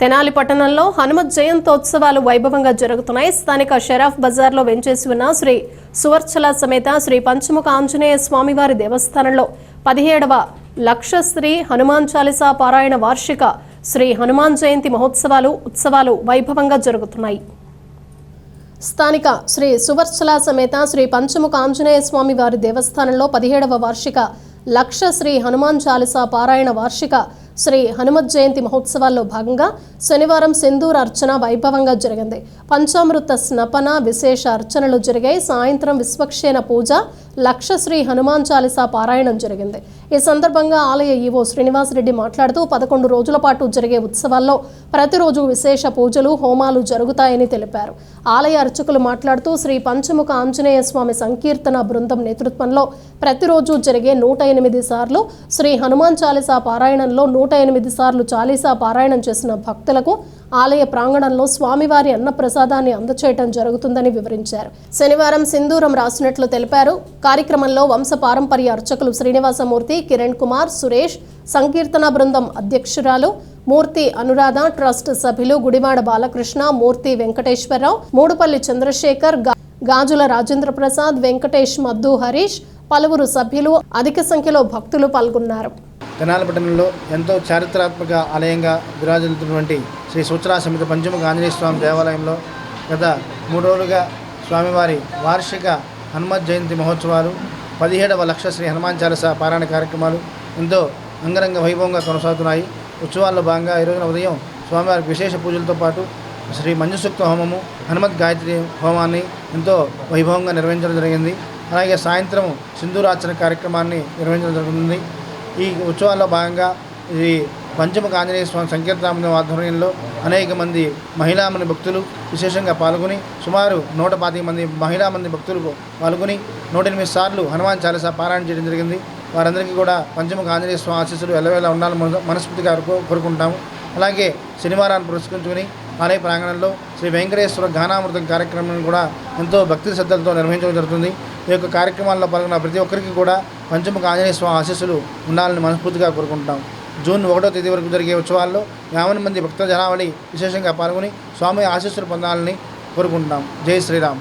తెనాలి పట్టణంలో హనుమత్ జయంతోత్సవాలు వైభవంగా జరుగుతున్నాయి. స్థానిక షెరాఫ్ బజార్లో వెంచేసి ఉన్న శ్రీ సువర్చల సమేత శ్రీ పంచముఖ ఆంజనేయ స్వామివారి దేవస్థానంలో పదిహేడవ లక్ష శ్రీ హనుమాన్ చాలీసా పారాయణ వార్షిక శ్రీ హనుమాన్ జయంతి మహోత్సవాలు ఉత్సవాలు వైభవంగా జరుగుతున్నాయి. స్థానిక శ్రీ సువర్చల సమేత శ్రీ పంచముఖ ఆంజనేయ స్వామి వారి దేవస్థానంలో పదిహేడవ వార్షిక లక్ష శ్రీ హనుమాన్ చాలీసా పారాయణ వార్షిక శ్రీ హనుమత్ జయంతి మహోత్సవాల్లో భాగంగా శనివారం సింధూర అర్చన వైభవంగా జరిగింది. పంచామృత స్నపన విశేష అర్చనలు జరిగాయి. సాయంత్రం విశ్వక్షేణ పూజ లక్ష శ్రీ హనుమాన్ చాలీసా పారాయణం జరిగింది. ఈ సందర్భంగా ఆలయ ఈవో శ్రీనివాసరెడ్డి మాట్లాడుతూ పదకొండు రోజుల పాటు జరిగే ఉత్సవాల్లో ప్రతిరోజు విశేష పూజలు హోమాలు జరుగుతాయని తెలిపారు. ఆలయ అర్చకులు మాట్లాడుతూ శ్రీ పంచముఖ ఆంజనేయ స్వామి సంకీర్తన బృందం నేతృత్వంలో ప్రతిరోజు జరిగే నూట ఎనిమిది సార్లు శ్రీ హనుమాన్ చాలీసా పారాయణంలో నూట ఎనిమిది సార్లు చాలీసా పారాయణం చేసిన భక్తులకు ఆలయ ప్రాంగణంలో స్వామివారి అన్న ప్రసాదాన్ని అందచేయటం జరుగుతుందని వివరించారు. శనివారం సింధూరం రాసినట్లు తెలిపారు. కార్యక్రమంలో వంశ పారంపర్య అర్చకులు శ్రీనివాసమూర్తి కిరణ్ కుమార్ సురేష్ సంకీర్తన బృందం అధ్యక్షురాలు మూర్తి అనురాధ ట్రస్ట్ సభ్యులు గుడివాడ బాలకృష్ణ మూర్తి వెంకటేశ్వరరావు మూడుపల్లి చంద్రశేఖర్ గాజుల రాజేంద్ర ప్రసాద్ వెంకటేష్ మద్దు హరీష్ పలువురు సభ్యులు అధిక సంఖ్యలో భక్తులు పాల్గొన్నారు. తెనాలి పట్టణంలో ఎంతో చారిత్రాత్మక ఆలయంగా విరాజిల్లుతున్నటువంటి శ్రీ సూచనా సమితి పంచముఖ ఆంజనేయ స్వామి దేవాలయంలో గత మూడు రోజులుగా స్వామివారి వార్షిక హనుమత్ జయంతి మహోత్సవాలు పదిహేడవ లక్ష శ్రీ హనుమాన్ చాలస పారాయణ కార్యక్రమాలు ఎంతో అంగరంగ వైభవంగా కొనసాగుతున్నాయి. ఉత్సవాల్లో భాగంగా ఈ ఉదయం స్వామివారికి విశేష పూజలతో పాటు శ్రీ మంజుసూక్త హోమము హనుమత్ గాయత్రి హోమాన్ని ఎంతో వైభవంగా నిర్వహించడం జరిగింది. అలాగే సాయంత్రం సింధూరార్చన కార్యక్రమాన్ని నిర్వహించడం జరుగుతుంది. ఈ ఉత్సవాల్లో భాగంగా ఈ పంచముఖ ఆంజనేయ స్వామి సంకీర్తనం ఆధ్వర్యంలో అనేక మంది మహిళామంది భక్తులు విశేషంగా పాల్గొని సుమారు నూట పాతిక మంది మహిళా మంది భక్తులు పాల్గొని నూట ఎనిమిది సార్లు హనుమాన్ చాలీసా పారాయణ చేయడం జరిగింది. వారందరికీ కూడా పంచముఖ ఆంజనేయ స్వామి ఆశీస్సులు ఎల్లవేళ ఉండాలని మన- మనస్ఫూర్తిగా కోరుకుంటాము అలాగే శనివారాన్ని పురస్కరించుకుని ఆలయ ప్రాంగణంలో శ్రీ వెంకటేశ్వర గానామృతం కార్యక్రమం కూడా ఎంతో భక్తి శ్రద్ధలతో నిర్వహించడం జరుగుతుంది. ఈ యొక్క కార్యక్రమాల్లో పాల్గొన్న ప్రతి ఒక్కరికి కూడా పంచముఖ ఆంజనేయ స్వామి ఆశీస్సులు ఉండాలని మనస్ఫూర్తిగా కోరుకుంటాం జూన్ ఒకటో తేదీ వరకు జరిగే ఉత్సవాల్లో యావని మంది భక్త జనావళి విశేషంగా పాల్గొని స్వామి ఆశీస్సులు పొందాలని కోరుకుంటున్నాం. జై శ్రీరామ్.